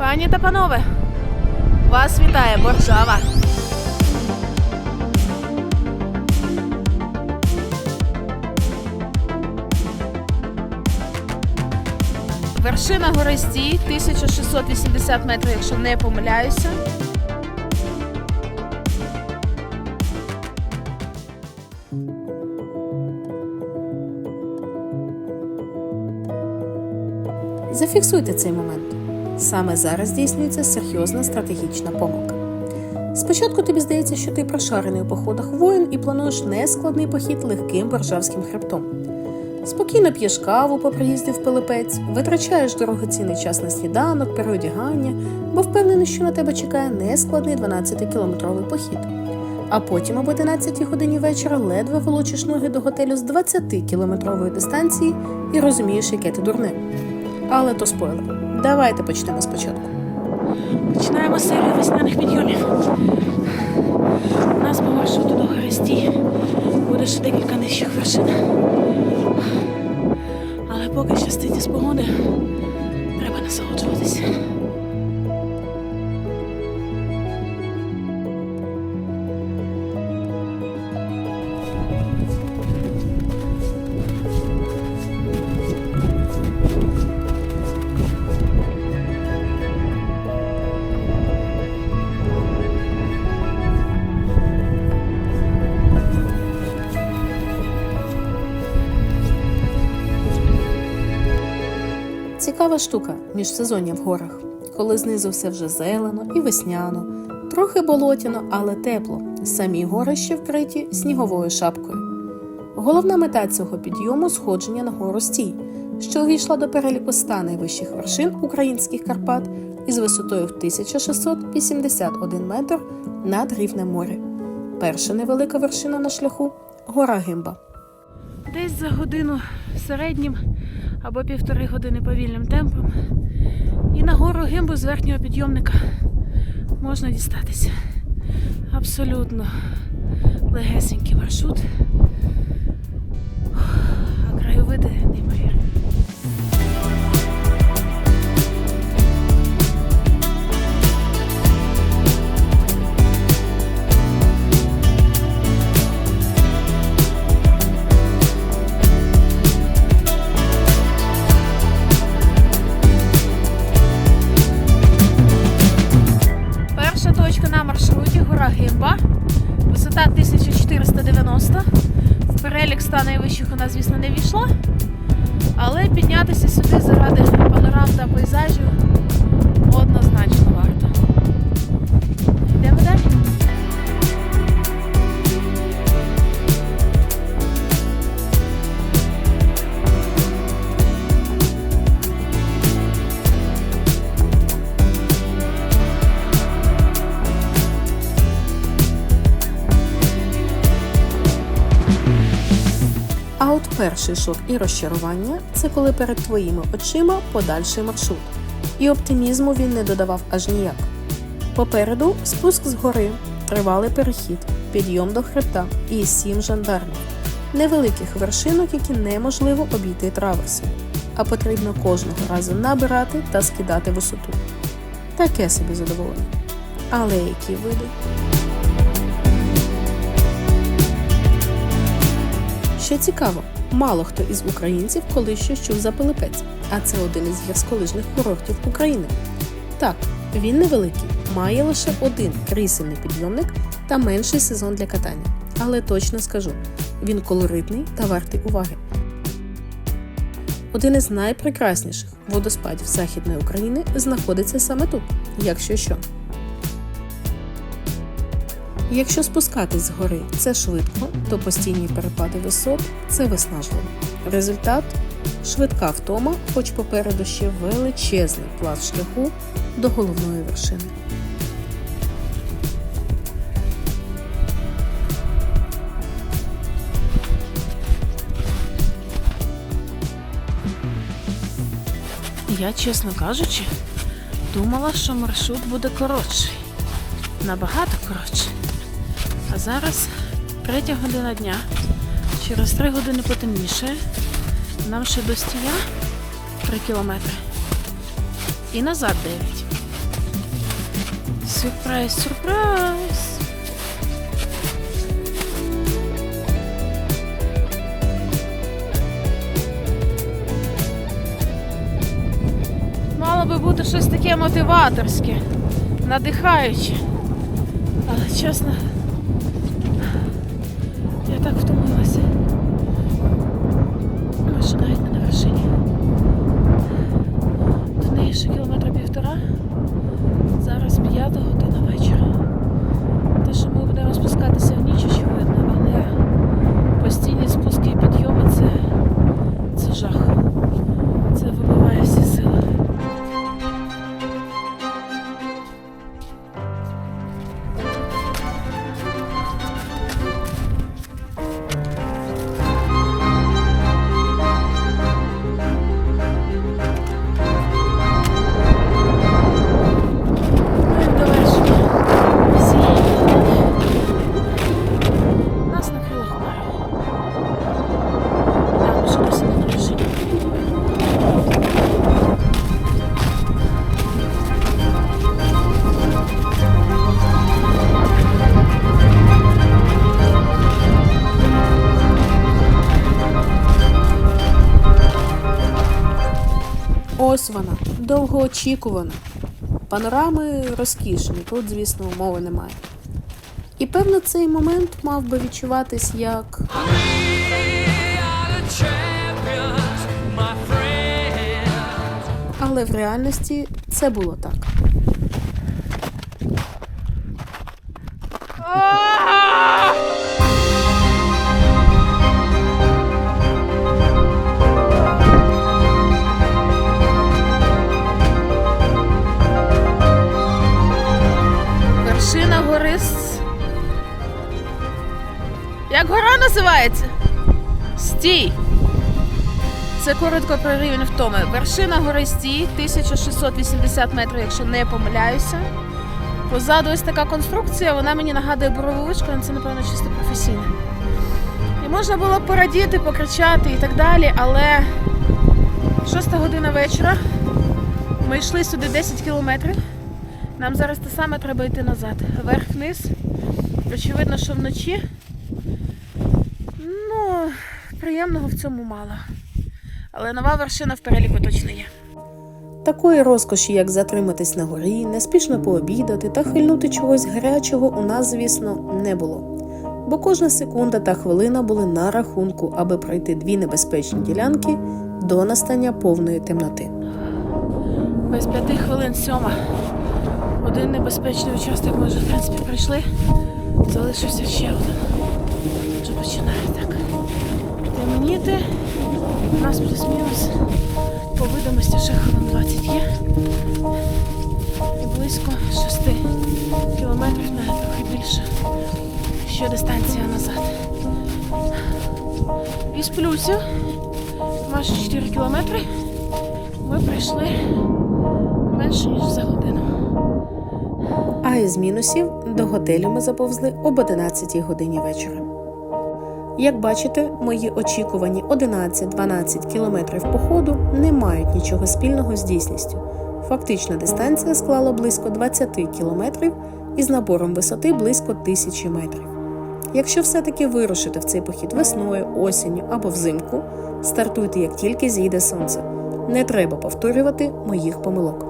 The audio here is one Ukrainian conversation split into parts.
Пані та панове, вас вітає Боржава. Вершина гори Стій, 1680 метрів, якщо не помиляюся. Зафіксуйте цей момент. Саме зараз здійснюється серйозна стратегічна помилка. Спочатку тобі здається, що ти прошарений у походах воїн і плануєш нескладний похід легким боржавським хребтом. Спокійно п'єш каву по приїзді в Пилипець, витрачаєш дорогоцінний час на сніданок, переодягання, бо впевнений, що на тебе чекає нескладний 12-кілометровий похід. А потім об 11 годині вечора ледве волочиш ноги до готелю з 20-кілометрової дистанції і розумієш, яке ти дурне. Але то спойлер. Давайте почнемо спочатку. Починаємо серію весняних підйомів. У нас по маршруту до Хресті буде ще декілька нижчих вершин. Але поки щастить із погоди, треба насолоджуватися. Цікава штука міжсезоння в горах, коли знизу все вже зелено і весняно, трохи болотяно, але тепло. Самі гори ще вкриті сніговою шапкою. Головна мета цього підйому сходження на гору Стій, що увійшла до переліку ста найвищих вершин українських Карпат із висотою в 1681 метр над рівнем моря. Перша невелика вершина на шляху гора Гимба. Десь за годину середнім або півтори години повільним темпом. І на гору гимбу з верхнього підйомника можна дістатися. Абсолютно легесенький маршрут. Гимба. Висота 1490. В перелік ста найвищих вона, звісно, не війшла. Але піднятися сюди заради панорам та пейзажів однозначно варто. А от перший шок і розчарування це коли перед твоїми очима подальший маршрут. І оптимізму він не додавав аж ніяк. Попереду спуск з гори, тривалий перехід, підйом до хребта і сім жандармів. Невеликих вершинок, які неможливо обійти траверсом, а потрібно кожного разу набирати та скидати висоту. Таке собі задоволення. Але які види? Що цікаво, мало хто із українців коли ще чув за Пилипець, а це один із гірськолижних курортів України. Так, він невеликий, має лише один крісельний підйомник та менший сезон для катання. Але точно скажу, він колоритний та вартий уваги. Один із найпрекрасніших водоспадів Західної України знаходиться саме тут, якщо що. Якщо спускатись з гори це швидко, то постійні перепади висот це виснажливо. Результат швидка втома, хоч попереду ще величезний пласт шляху до головної вершини. Я, чесно кажучи, думала, що маршрут буде коротший. Набагато коротший. А зараз третя година дня. Через три години потемніше. Нам ще до стія 3 кілометри. І назад 9. Сюрприз, сюрприз. Мало би бути щось таке мотиваторське, надихаюче. Але чесно, Ось вона, довгоочікувана. Панорами розкішні, тут, звісно, умови немає. І певно, цей момент мав би відчуватись як але в реальності це було так. Називається? Стій. Це коротко про рівень втоми. Вершина гори Стій, 1680 метрів, якщо не помиляюся. Позаду ось така конструкція, вона мені нагадує боровичку, але це, напевно, чисто професійне. І можна було порадіти, покричати і так далі, але шоста година вечора. Ми йшли сюди 10 кілометрів. Нам зараз те саме треба йти назад. Вверх-вниз. Очевидно, що вночі. Ну, приємного в цьому мало. Але нова вершина в переліку точно є. Такої розкоші, як затриматись на горі, неспішно пообідати та хильнути чогось гарячого, у нас, звісно, не було. Бо кожна секунда та хвилина були на рахунку, аби пройти дві небезпечні ділянки до настання повної темноти. Без п'яти хвилин сьома. Один небезпечний участок ми вже, в принципі, пройшли. Залишився ще один. Вже починає так. Темніти. У нас плюс-мінус. По видимості ще хвилин 20 є. І близько 6 кілометрів, навіть трохи більше. Ще дистанція назад. Із плюсів майже 4 кілометри ми пройшли менше ніж за годину. А із мінусів до готелю ми заповзли об 11 годині вечора. Як бачите, мої очікувані 11-12 кілометрів походу не мають нічого спільного з дійсністю. Фактична дистанція склала близько 20 кілометрів із набором висоти близько 1000 метрів. Якщо все-таки вирушите в цей похід весною, осінню або взимку, стартуйте як тільки зійде сонце. Не треба повторювати моїх помилок.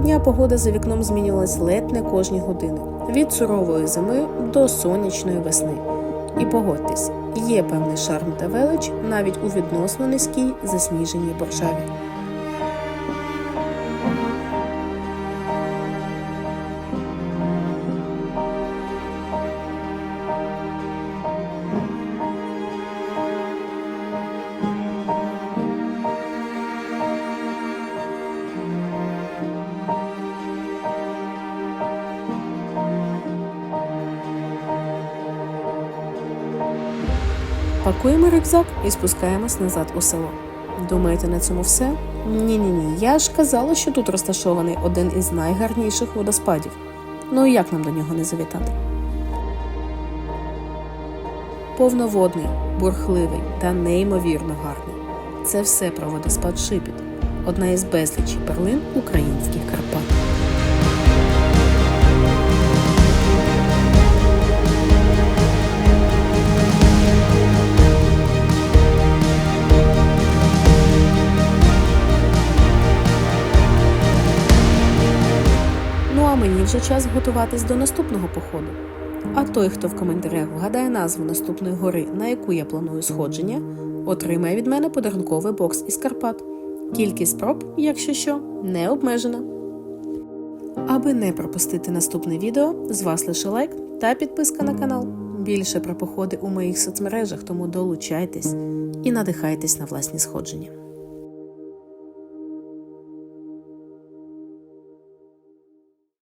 Дня погода за вікном змінювалась ледь не кожні години від сурової зими до сонячної весни. І погодьтесь, є певний шарм та велич навіть у відносно низькій засніженій боршаві. Пакуємо рюкзак і спускаємось назад у село. Думаєте, на цьому все? Ні, ні, ні. Я ж казала, що тут розташований один із найгарніших водоспадів. Ну і як нам до нього не завітати? Повноводний, бурхливий та неймовірно гарний. Це все про водоспад Шипіт, одна із безлічі перлин українських Карпат. Вже час готуватись до наступного походу. А той, хто в коментарях вгадає назву наступної гори, на яку я планую сходження, отримає від мене подарунковий бокс із Карпат. Кількість спроб, якщо що, не обмежена. Аби не пропустити наступне відео, з вас лише лайк та підписка на канал. Більше про походи у моїх соцмережах, тому долучайтесь і надихайтесь на власні сходження.